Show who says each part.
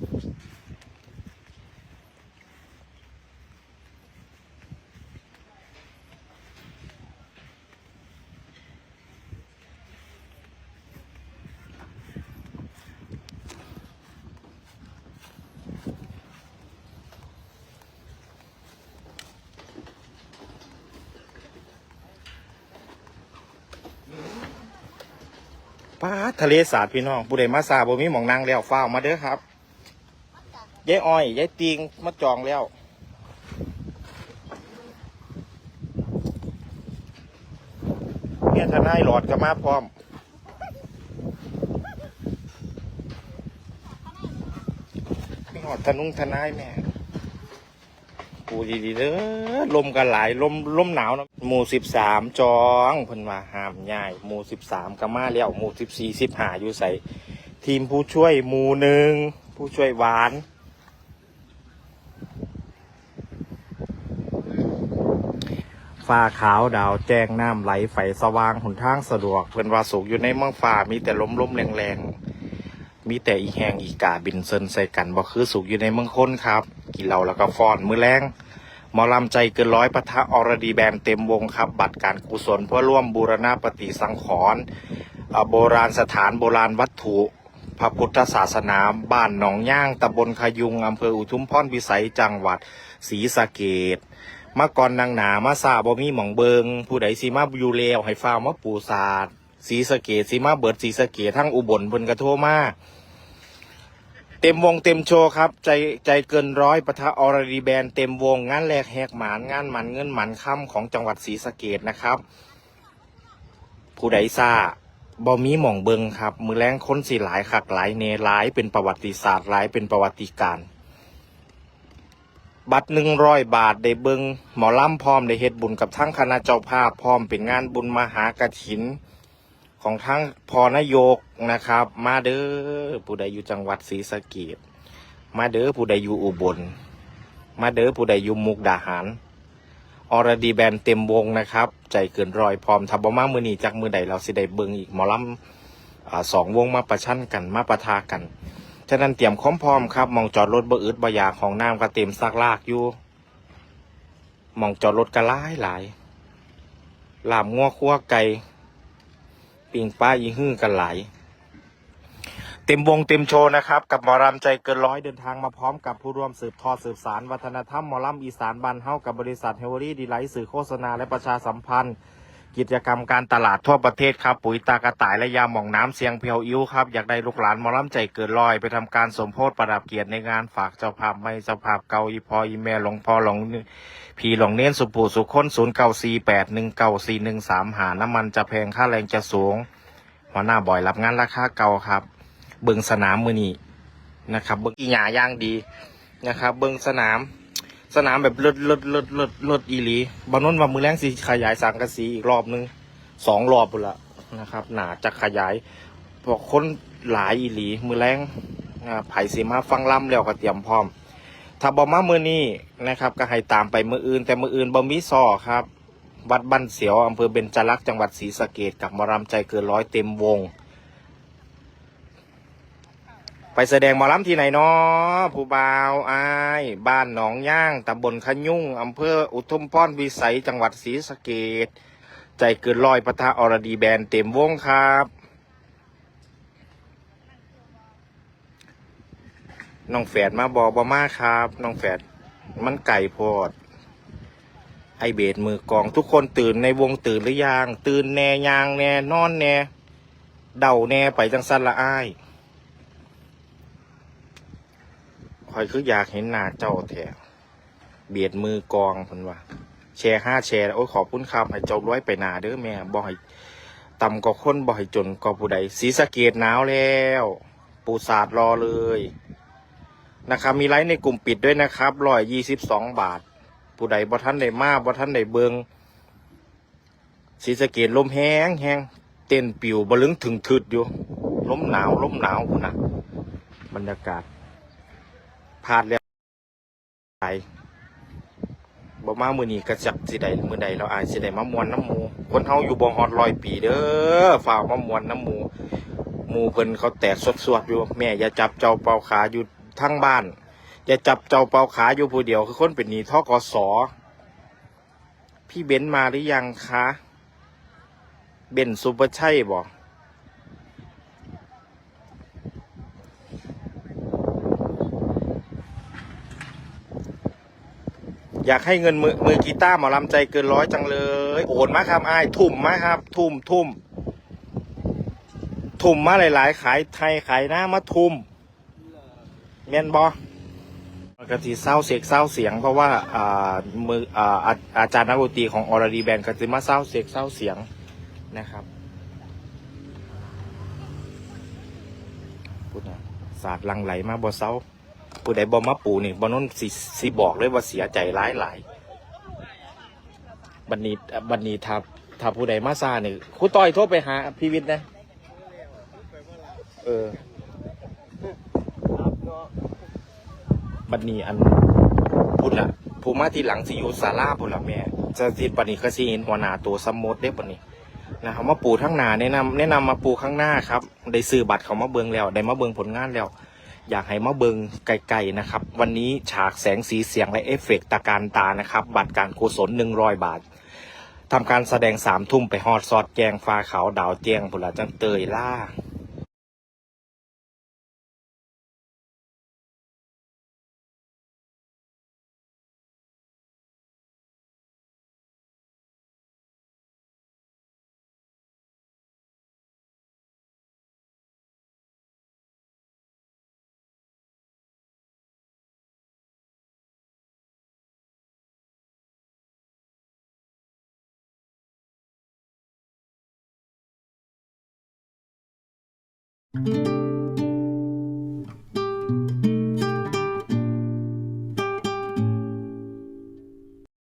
Speaker 1: ป้าทะเลสาดพี่น้องบุเรมาซาบ่มีหมองนางแล้วฟ้าวมาเด้อครับ ยายอ้อยยายติงมาจองแล้วเนี่ยทนายหลอดก็มาพร้อมพี่หอดทนุงทนายแม่ปูดีๆเด้อลมกันหลายลมลมหนาวนะหมู่สิบสามจองเพิ่นว่าหามย้ายหมู่สิบสามก็มาแล้วหมู่สิบสี่สิบหาอยู่ใส่ทีมผู้ช่วยหมู่หนึ่งผู้ช่วยหวาน ฟ้าขาวดาวแจ้งน้ำไหลไฟสว่างหนทางสะดวก เพิ่นว่าสุกอยู่ในเมืองฟ้ามีแต่ลมลมๆแรงๆมีแต่อีแหงอีกาบินเซินใส่กันบ่คือสุกอยู่ในเมืองคนครับ กินเหล้าแล้วก็ฟอนมือแรงหมอลำใจเกินร้อยปะทะอรดีแบนเต็มวงครับ บัตรการกุศลเพื่อร่วมบูรณะปฏิสังขรณ์โบราณสถานโบราณวัตถุ พระพุทธศาสนาบ้านหนองย่างตำบลขยุงอำเภออุทุมพรพิสัยจังหวัดศรีสะเกด มาก่อนนางหนามาซาบ่มีหมองเบิง ผู้ใดสิมาอยู่เลวให้ฟ้ามาปูศาสตร์ศรีสะเกดสิมาเบิดศรีสะเกดทั้งอุบลเพิ่นกระโทรมาเต็มวงเต็มโชว์ครับ ใจใจเกินร้อยปะทะอรดีแบนเต็มวงงานแรกแหกหมานงานหมันเงินหมันค่ำของจังหวัดศรีสะเกดนะครับ ผู้ใดซาบอมีหม่องเบิงครับ มือแรงค้นสีหลายขักหลายเนหลายเป็นประวัติศาสตร์หลายเป็นประวัติการ บัตรหนึ่งร้อยบาทได้เบิงหมอลำพร้อมได้เฮ็ดบุญกับทั้งคณะเจ้าภาพพร้อมเป็นงานบุญมหากถิน ของทั้งพอนายกนะครับ มาเด้อผู้ใดอยู่จังหวัดศรีสะเกดมาเด้อผู้ใดอยู่อุบล มาเด้อผู้ใดอยู่มุกดาหารอรดีแบนเต็มวงนะครับ ใจเกินรอยพร้อมทับบมามือนีจากมือใดเราสิได้เบิงอีกหมอลำอ่าสองวงมาประชันกันมาประทากัน ฉะนั้นเตรียมพร้อมพร้อมครับมองจอดรถบ่อึดบ่อยากของน้ำก็เต็มซักลากอยู่มองจอดรถก็หลายหลายลามงัวคั่วไก่ปิงป้ายีฮื้อกันหลายเต็มวงเต็มโชว์นะครับ กับหมอรำใจเกินร้อยเดินทางมาพร้อมกับผู้ร่วมสืบทอดสืบสารวัฒนธรรมหมอลำอีสานบันเฮากับบริษัทเฮเวอรี่ดีไลท์สื่อโฆษณาและประชาสัมพันธ์ กิจกรรมการตลาดทั่วประเทศครับ ปุ๋ยตากระต่ายและยาหม่องน้ำเสียงเพียวอิ้วครับ อยากได้ลูกหลานมอลำใจเกินร้อย ไปทำการสมโพธิประดับเกียรติในงานฝากเจ้าภาพไม่เจ้าภาพเกาอีพออีแม่หลวงพ่อหลวงพีหลวงเน้นสุภูสุคนศูนย์เก้าสี่แปดหนึ่งเก้าสี่หนึ่งสามหาน้ำมันจะแพงค่าแรงจะสูงหัวหน้าบ่อยรับงานราคาเก่าครับ เบิงสนามมือนี้นะครับเบิงอีหยาย่างดีนะครับ เบิงสนาม สนามแบบเลิศเลิศเลิศเลิศเลิศอีหลีบางนนว่ามือแรงสีขยายสังกะสีอีกรอบนึงสองรอบพุ่นละนะครับ หนาจะขยายพอค้นหลายอีหลี มือแรงอ่าไผ่สีมาฟังล่ำแล้วก็เตรียมพร้อม ถ้าบอมามือนี้นะครับ ก็ให้ตามไปมืออื่น แต่มืออื่นบ่มีซอครับ วัดบ้านเสียวอำเภอเบญจรักษ์จังหวัดศรีสะเกดกับมารำใจเกินร้อยเต็มวง ไปแสดงหมอลำที่ไหนเนาะผู้บ่าวอาย บ้านหนองย่างตำบลขยุ่งอำเภออุทุมพรวิสัยจังหวัดศรีสะเกดใจเกินร้อยปะทะอรดีแบนเต็มวงครับน้องแฝดมาบอบอมาครับน้องแฝดมันไก่โพดไอเบดมือกองทุกคนตื่นในวงตื่นหรือยังตื่นแน่ยางแน่นอนแน่เดาแน่ไปจังสันละอ้าย คอยคืออยากเห็นหน้าเจ้าแถวเบียดมือกองเพันว่า แชร์ห้าแชร์โอ้ยขอบคุณครับให้เจ้าร้อยไปหนาเด้อแม่บ่ให้ต่ำก็ค้นบ่ให้จนก็ผู้ใดสีสะเกตหนาวแล้ว ปูสาดรอเลยนะครับมีไลฟ์ในกลุ่มปิดด้วยนะครับร้อยยี่สิบสองบาท ผู้ใดบ่ท่านได้มาบ่ท่านได้เบิงสีสะเกตลมแห้งแห้งเต้นปิวบะลึงถึงถึดอยู่ลมหนาวลมหนาวนะบรรยากาศ พาดแล้วไปบ่มามือนี้กระจักสิใดมือใดเราอาจสิได้มามวนน้ำหมู คนเฮาอยู่บ่ฮอดร้อยปีเด้อฝ่ากมามวนน้ำหมูหมูเพิ่นเขาแตกสวดๆอยู่แม่อย่าจับเจ้าเป่าขาอยู่ทั้งบ้าน อย่าจับเจ้าเป่าขาอยู่ผู้เดียว คือคนเป็นหนี้ทกสพี่เบนซ์มาหรือยังคะ เบนซ์ซุปเปอร์ชัยบอก อยากให้เงินมือมือกีตาร์หมอลำใจเกินร้อยจังเลย โอนมาครับไอ้ทุ่มมาครับ ทุ่มทุ่มทุ่มมาหลาย ๆ ขายไทยขายหน้ามาทุ่มเมียนบอปกติเศร้าเสียงเศร้าเสียง เพราะว่าอ่ามืออ่าอาจารย์นักดนตรีของออร์ดีแบนก็จะมาเศร้าเสียงเศร้าเสียงนะครับพูดนะศาสตร์ลังไหลมาบ่เศร้า ผู้ใดบ่มาปูนี่บ่นนสิสิบอกเลยว่าเสียใจหลายหลายบันนี้บันนี้ถ้าถ้าผู้ใดมาซาเนี่ยครูต้อยโทรไปหาพี่วิทย์นะ เออบัดนี้อันพุ่นละผู้มาที่หลังสิอยู่ศาลาพุ่นละแม่จะสิบัดนี้ก็สิเห็นหัวหน้าตัวสมมติได้บัดนี้นะครับมาปูทั้งหนาแนะนำแนะนำมาปูข้างหน้าครับ ได้ซื้อบัตรเขามาเบิงแล้ว ได้มาเบิงผลงานแล้ว อยากให้มาเบิงไกลๆนะครับ วันนี้ฉากแสงสีเสียงและเอฟเฟกต์ตะการตานะครับ บัตรการกุศลหนึ่งร้อยบาททำการแสดงสามทุ่มไปฮอดซอดแจงฟ้าขาวดาวเจียงผุละจังเตยล่า
Speaker 2: you